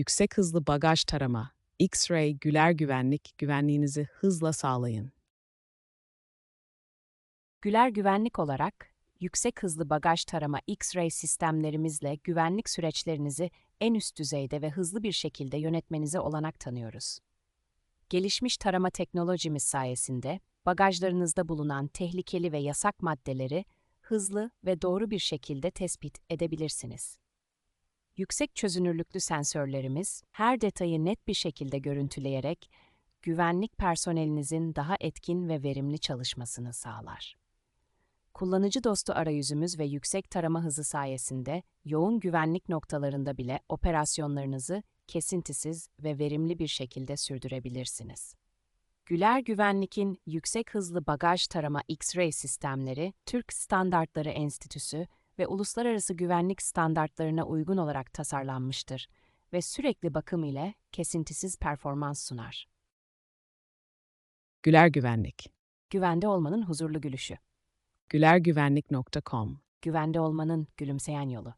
yüksek hızlı bagaj tarama, X-ray güler güvenlik güvenliğinizi hızla sağlayın. Güler Güvenlik olarak, yüksek hızlı bagaj tarama X-ray sistemlerimizle güvenlik süreçlerinizi en üst düzeyde ve hızlı bir şekilde yönetmenize olanak tanıyoruz. Gelişmiş tarama teknolojimiz sayesinde bagajlarınızda bulunan tehlikeli ve yasak maddeleri hızlı ve doğru bir şekilde tespit edebilirsiniz. Yüksek çözünürlüklü sensörlerimiz her detayı net bir şekilde görüntüleyerek güvenlik personelinizin daha etkin ve verimli çalışmasını sağlar. Kullanıcı dostu arayüzümüz ve yüksek tarama hızı sayesinde yoğun güvenlik noktalarında bile operasyonlarınızı kesintisiz ve verimli bir şekilde sürdürebilirsiniz. Güler Güvenlik'in yüksek hızlı bagaj tarama X-ray sistemleri, Türk Standartları Enstitüsü ve uluslararası güvenlik standartlarına uygun olarak tasarlanmıştır ve sürekli bakım ile kesintisiz performans sunar. Güler Güvenlik. Güvende olmanın huzurlu gülüşü. gülergüvenlik.com Güvende olmanın gülümseyen yolu.